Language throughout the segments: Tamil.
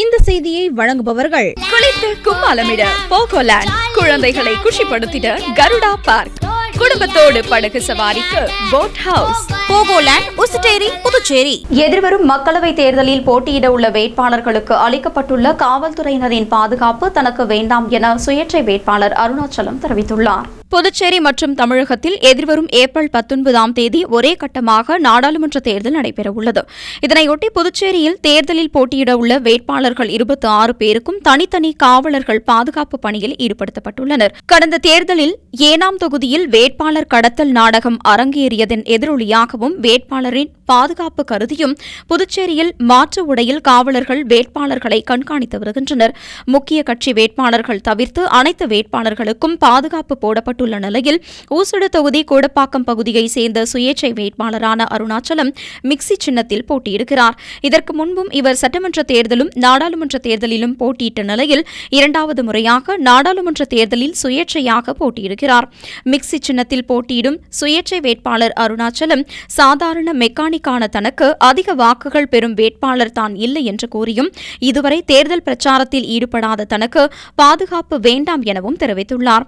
இந்த செய்தியை வழங்குபவர்கள் குளித்து கும்மாலமிட போகோலேண்ட் குழந்தைகளை குஷிப்படுத்திட கருடா பார்க். குடும்பத்தோடு படகு சவாரிக்கு போட் ஹவுஸ் போகோலேண்ட் உசுட்டேரி புதுச்சேரி. எதிர்வரும் மக்களவைத் தேர்தலில் போட்டியிட உள்ள வேட்பாளர்களுக்கு அளிக்கப்பட்டுள்ள காவல்துறையினரின் பாதுகாப்பு தனக்கு வேண்டாம் என சுயேட்சை வேட்பாளர் அருணாச்சலம் தெரிவித்துள்ளார். புதுச்சேரி மற்றும் தமிழகத்தில் எதிர்வரும் ஏப்ரல் பத்தொன்பதாம் தேதி ஒரே கட்டமாக நாடாளுமன்ற தேர்தல் நடைபெறவுள்ளது. இதனையொட்டி புதுச்சேரியில் தேர்தலில் போட்டியிட உள்ள வேட்பாளர்கள் இருபத்தி ஆறு பேருக்கும் தனித்தனி காவலர்கள் பாதுகாப்பு பணியில் ஈடுபடுத்தப்பட்டுள்ளனர். கடந்த தேர்தலில் ஏனாம் தொகுதியில் வேட்பாளர் கடத்தல் நாடகம் அரங்கேறியதன் எதிரொலியாகவும் வேட்பாளரின் பாதுகாப்பு கருதியும் புதுச்சேரியில் மாற்று உடையில் காவலர்கள் வேட்பாளர்களை கண்காணித்து வருகின்றனர். முக்கிய கட்சி வேட்பாளர்கள் தவிர்த்து அனைத்து வேட்பாளர்களுக்கும் பாதுகாப்பு போடப்பட்டு போடப்பட்டுள்ள நிலையில் ஊசுடு தொகுதி கோடப்பாக்கம் பகுதியைச் சேர்ந்த சுயேட்சை வேட்பாளரான அருணாச்சலம் மிக்சி சின்னத்தில் போட்டியிடுகிறார். இதற்கு முன்பும் இவர் சட்டமன்ற தேர்தலும் நாடாளுமன்ற தேர்தலிலும் போட்டியிட்ட நிலையில் இரண்டாவது முறையாக நாடாளுமன்ற தேர்தலில் சுயேட்சையாக போட்டியிடுகிறார். மிக்சி சின்னத்தில் போட்டியிடும் சுயேட்சை வேட்பாளர் அருணாச்சலம் சாதாரண மெக்கானிக்கான தனக்கு அதிக வாக்குகள் பெறும் வேட்பாளர் தான் இல்லை என்று கூறியும் இதுவரை தேர்தல் பிரச்சாரத்தில் ஈடுபடாத தனக்கு பாதுகாப்பு வேண்டாம் எனவும் தெரிவித்துள்ளார்.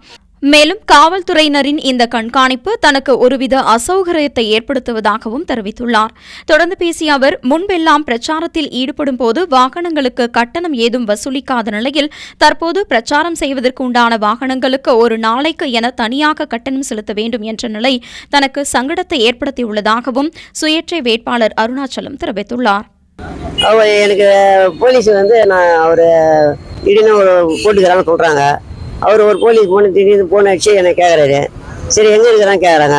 மேலும் காவல்துறையினரின் இந்த கண்காணிப்பு தனக்கு ஒருவித அசௌகரியத்தை ஏற்படுத்துவதாகவும் தெரிவித்துள்ளார். தொடர்ந்து பேசிய அவர் முன்பெல்லாம் பிரச்சாரத்தில் ஈடுபடும் போது வாகனங்களுக்கு கட்டணம் ஏதும் வசூலிக்காத நிலையில் தற்போது பிரச்சாரம் செய்வதற்கு உண்டான வாகனங்களுக்கு ஒரு நாளைக்கு என தனியாக கட்டணம் செலுத்த வேண்டும் என்ற நிலை தனக்கு சங்கடத்தை ஏற்படுத்தியுள்ளதாகவும் சுயேட்சை வேட்பாளர் அருணாச்சலம் தெரிவித்துள்ளார். எனக்கு போலீஸ் வந்து நான் ஒரு திடீர்னு போட்டுக்கிறான்னு சொல்கிறாங்க அவர் ஒரு போலீஸ் போன திடீர்னு ஃபோன் அடிச்சு என்னை கேட்குறாரு சரி எங்கே இருக்கிறான்னு கேட்குறாங்க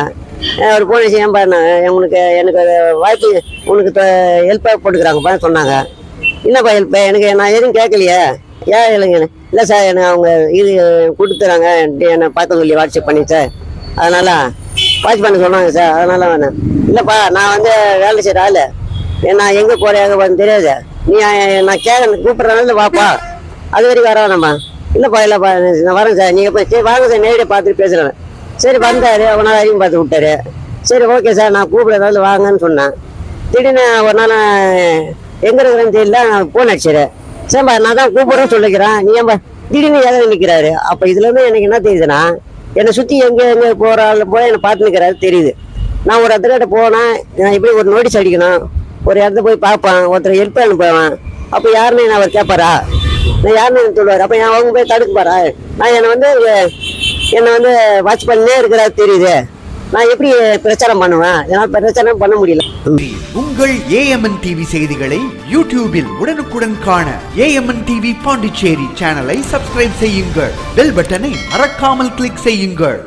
அவர் ஃபோன் அடிச்சு ஏன் பாருனாங்க உங்களுக்கு எனக்கு வாய்ப்பு உனக்கு ஹெல்ப்பாக போட்டுக்கிறாங்கப்பா சொன்னாங்க. என்னப்பா ஹெல்ப் எனக்கு நான் எதுவும் கேட்கலையே ஏன் இல்லைங்க இல்லை சார் எனக்கு அவங்க இது கொடுத்துறாங்க. என்னை பார்த்து சொல்லி வாட்ஸ்அப் பண்ணி சார் அதனால் வாட்ச் பண்ண சொன்னாங்க சார் அதனால் வேணாம். இல்லைப்பா நான் வந்து வேலை செய்கிற ஆள். நான் எங்கே போகிறேன் எங்கே தெரியாது. நீ நான் கேட்க கூப்பிட்றனால வாப்பா. அது வரைக்கும் வரானம்மா இல்லைப்பா இல்லைப்பா நான் வரேன் சார் நீங்கள் போய் சரி வாங்க சார் நேரடியாக பார்த்துட்டு பேசுகிறேன் சரி வந்தார் அவனால் அறிவு பார்த்து விட்டாரு. சரி ஓகே சார் நான் கூப்பிட்றதால வாங்கன்னு சொன்னேன். திடீர்னு ஒரு நாள் எங்கே இருக்கிறேன்னு தெரியல நான் ஃபோன் அடிச்சிடுறேன் சரிப்பா நான் தான் கூப்பிட்றேன்னு சொல்லிக்கிறேன். நீ ஏன்பா திடீர்னு ஏதாவது நிற்கிறாரு அப்போ இதுலேருந்து எனக்கு என்ன தெரியுதுன்னா என்னை சுற்றி எங்கே எங்கே போகிற ஆள் போய் என்னை பார்த்து நிற்கிறாரு தெரியுது. நான் ஒரு இடத்துக்கிட்ட போனேன் நான் இப்படி ஒரு நோட்டீஸ் அடிக்கணும். ஒரு இடத்த போய் பார்ப்பேன் ஒருத்தர் ஹெல்ப் அனுப்புவேன் அப்போ யாருன்னு நான் அவர் கேட்பாரா யாருன்னு யாருன்னு சொல்லுவார் அப்போ என் அவங்க போய் தடுக்குப்பாரா நான் என்னை வந்து என்னை வந்து வாட்ச் பண்ணே இருக்கிறாரு தெரியுது. நான் எப்படி பிரச்சாரம் பண்ணுவேன்? என்னால் பிரச்சாரம் பண்ண முடியல. உங்கள் ஏஎம்என் டிவி செய்திகளை யூடியூபில் உடனுக்குடன் காண ஏஎம்என் டிவி பாண்டிச்சேரி சேனலை சப்ஸ்கிரைப் செய்யுங்கள். பெல் பட்டனை மறக்காமல் கிளிக் செய்யுங்கள்.